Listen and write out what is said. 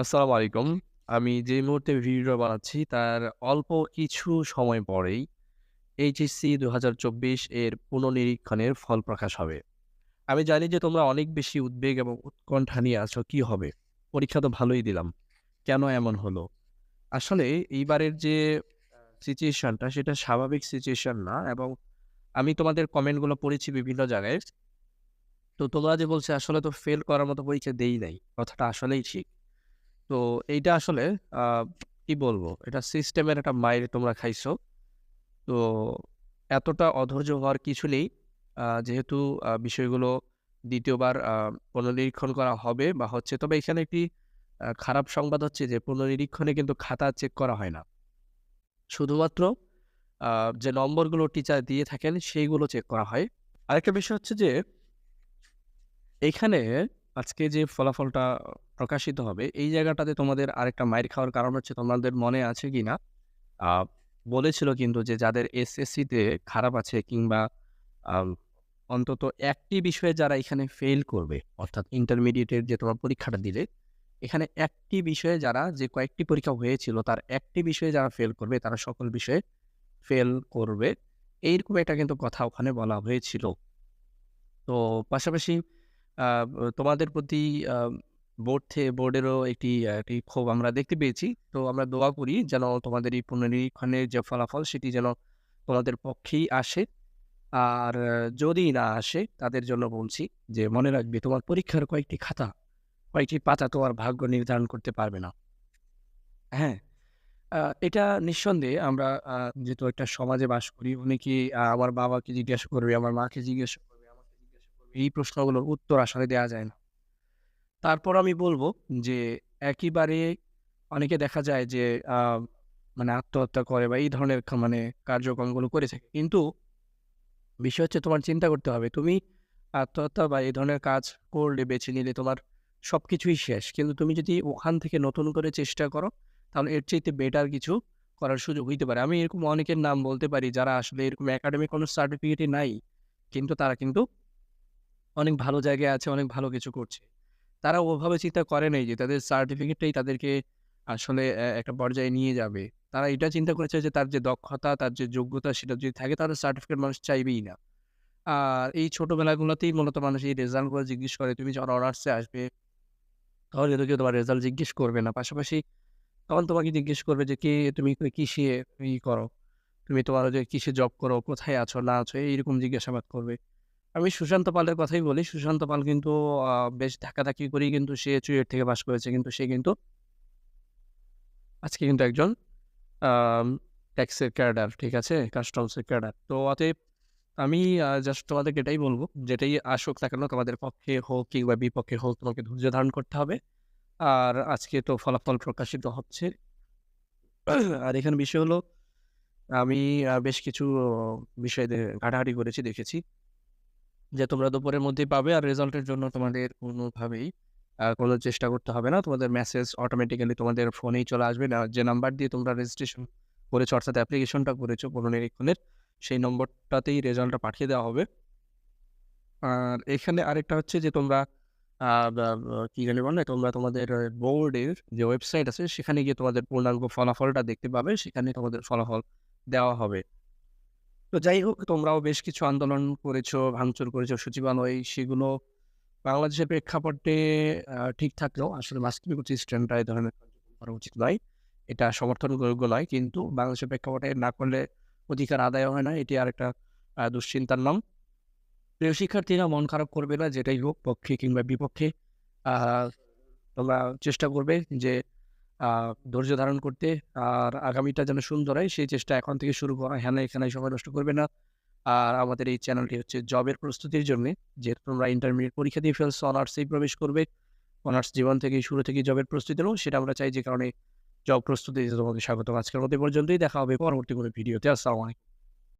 আসসালামু আলাইকুম। আমি যে মুহূর্তে ভিডিওটা বানাচ্ছি তার অল্প কিছু সময় পরেই এইচএসসি ২০২৪ এর পুনঃনিরীক্ষণের ফল প্রকাশ হবে। আমি জানি যে তোমরা অনেক বেশি উদ্বেগ এবং উৎকণ্ঠা নিয়ে আছো, কি হবে? পরীক্ষা তো ভালোই দিলাম। কেন এমন হলো? আসলে এইবারের যে সিচুয়েশনটা সেটা স্বাভাবিক সিচুয়েশন না এবং আমি তোমাদের কমেন্টগুলো পড়েছি বিভিন্ন জায়গায়। তো তোমরা যে বলছে আসলে তো ফেল করার মতো পরীক্ষা দেই নাই। কথাটা আসলেই ঠিক। তো এইটা আসলে কি বলব? এটা সিস্টেমের একটা মাইর তোমরা খাইছো। তো এতটা অধৈর্য হওয়ার কিছু নেই। যেহেতু বিষয়গুলো দ্বিতীয়বার পুনর্নিরীক্ষণ করা হবে বা হচ্ছে। তবে এখানে একটি খারাপ সংবাদ হচ্ছে যে পুনর্নিরীক্ষণে কিন্তু খাতা চেক করা হয় না। শুধুমাত্র যে নম্বরগুলো টিচার দিয়ে থাকেন, সেইগুলো চেক করা হয়। আরেকটা বিষয় হচ্ছে যে এইখানে আজকে যে ফলাফলটা প্রকাশিত হবে, এই জায়গাটাতে তোমাদের আরেকটা মাইর খাওয়ার কারণ হচ্ছে তোমাদের মনে আছে কি না বলেছিল কিন্তু যে যাদের এসএসসিতে খারাপ আছে কিংবা অন্তত একটি বিষয়ে যারা এখানে ফেল করবে, অর্থাৎ ইন্টারমিডিয়েটের যে তোমার পরীক্ষাটা দিলে, এখানে একটি বিষয়ে যারা যে কয়েকটি পরীক্ষা হয়েছিল তার একটি বিষয়ে যারা ফেল করবে তারা সকল বিষয়ে ফেল করবে। এইরকম একটা কিন্তু কথা ওখানে বলা হয়েছিল। তো পাশাপাশি তোমাদের প্রতি বোর্ড থে বোর্ডেরও একটি একটি ক্ষোভ আমরা দেখতে পেয়েছি। তো আমরা দোয়া করি যেন তোমাদের এই পুনর্নিরীক্ষণের যে ফলাফল সেটি যেন তোমাদের পক্ষেই আসে। আর যদি না আসে তাদের জন্য বলছি যে মনে রাখবে তোমার পরীক্ষার কয়েকটি খাতা, কয়েকটি পাতা তোমার ভাগ্য নির্ধারণ করতে পারবে না। হ্যাঁ? এটা নিঃসন্দেহে আমরা যেহেতু একটা সমাজে বাস করি, অনেকেই আ আমার বাবাকে জিজ্ঞাসা করবে, আমার মাকে জিজ্ঞাসা করবে, আমাকে জিজ্ঞাসা করবে। এই প্রশ্নগুলোর উত্তর আসলে দেওয়া যায় না। তারপর আমি বলব যে একেবারে অনেকে দেখা যায় যে মানে আত্মহত্যা করে বা এই ধরনের মানে কার্যক্রমগুলো করে থাকে। কিন্তু বিষয় হচ্ছে তোমার চিন্তা করতে হবে। তুমি আত্মহত্যা বা এই ধরনের কাজ করলে, বেছে নিলে তোমার সবকিছুই শেষ। কিন্তু তুমি যদি ওখান থেকে নতুন করে চেষ্টা করো, তাহলে এর চাইতে বেটার কিছু করার সুযোগ হইতে পারে। আমি এরকম অনেকের নাম বলতে পারি যারা আসলে এরকম একাডেমিক কোনো সার্টিফিকেটই নাই। কিন্তু তারা কিন্তু অনেক ভালো জায়গায় আছে, অনেক ভালো কিছু করছে। তারা ওভাবে চিন্তা করে নাই যে তাদের সার্টিফিকেটটাই তাদেরকে আসলে একটা পর্যায়ে নিয়ে যাবে। তারা এটা চিন্তা করেছে যে তার যে দক্ষতা, তার যে যোগ্যতা সেটা যদি থাকে তাহলে সার্টিফিকেট মানুষ চাইবেই না। আর এই ছোটবেলাগুলোতেই মূলত মানুষ এই রেজাল্টগুলো জিজ্ঞেস করে। তুমি যখন অনার্সে আসবে তাহলে কিন্তু কেউ তোমার রেজাল্ট জিজ্ঞেস করবে না। পাশাপাশি তখন তোমাকে জিজ্ঞেস করবে যে কে তুমি কিসে ই করো? তুমি তোমার যে কিসে জব করো? কোথায় আছো না আছো? এইরকম জিজ্ঞাসাবাদ করবে। আমি সুশান্ত পালের কথাই বলি। সুশান্ত পাল কিন্তু বেশ ধাক্কাধাক্কি করেই কিন্তু সে চুয়েট থেকে বাস করেছে। কিন্তু সে কিন্তু আজকে কিন্তু একজন ট্যাক্সের ক্যাডার, ঠিক আছে? কাস্টমসের ক্যাডার। তো অতএব আমি জাস্ট তোমাদেরকে এটাই বলব যেটাই আসুক না কেন তোমাদের পক্ষে হোক কিংবা বিপক্ষে হোক তোমাকে ধৈর্য ধারণ করতে হবে। আর আজকে তো ফলাফল প্রকাশিত হচ্ছে। আর এখানে বিষয় হলো আমি বেশ কিছু বিষয়ে ঘাটাঘাটি করেছি, দেখেছি। যে তোমরা দুপুরের মধ্যেই পাবে আর রেজাল্টের জন্য তোমাদের কোনোভাবেই কোনো চেষ্টা করতে হবে না। তোমাদের মেসেজ অটোমেটিক্যালি তোমাদের ফোনেই চলে আসবে। না যে নাম্বার দিয়ে তোমরা রেজিস্ট্রেশন করেছ অর্থাৎ অ্যাপ্লিকেশনটা করেছ পুনর্নিরীক্ষণের, সেই নম্বরটাতেই রেজাল্টটা পাঠিয়ে দেওয়া হবে। আর এখানে আরেকটা হচ্ছে যে তোমরা কি জানি বলে? তোমরা তোমাদের বোর্ডের যে ওয়েবসাইট আছে সেখানে গিয়ে তোমাদের পূর্ণাঙ্গ ফলাফলটা দেখতে পাবে। সেখানে তোমাদের ফলাফল দেওয়া হবে। তো যাই হোক তোমরাও বেশ কিছু আন্দোলন করেছ, ভাঙচুর করেছ সচিবালয় সেগুলো বাংলাদেশের প্রেক্ষাপটে ঠিক থাকলেও আসলে বাস্তবিক সিস্টেমটা এই ধরনের করা উচিত নয়। এটা সমর্থনযোগ্য নয়। কিন্তু বাংলাদেশের প্রেক্ষাপটে না করলে অধিকার আদায় হয় না। এটি আরেকটা আ দুশ্চিন্তার নাম। প্রিয় শিক্ষার্থীরা মন খারাপ করবে না যেটাই হোক পক্ষে কিংবা বিপক্ষে। তোমরা চেষ্টা করবে যে ধৈর্য ধারণ করতে। আর আগামীটা যেন সুন্দর হয় সেই চেষ্টা এখন থেকে শুরু করা। হ্যাঁ এখানে সময় নষ্ট করবে না। আর আমাদের এই চ্যানেলটি হচ্ছে জবের প্রস্তুতির জন্য যেহেতু তোমরা ইন্টারমিডিয়েট পরীক্ষা দিয়ে ফেলছো, অনার্সেই প্রবেশ করবে। অনার্স জীবন থেকে শুরু থেকে জবের প্রস্তুতি নেব সেটা আমরা চাই যে কারণে জব প্রস্তুতি তোমাকে স্বাগতম। আজকের এ পর্যন্তই। দেখা হবে পরবর্তী কোনো ভিডিওতে। আসসালামু আলাইকুম।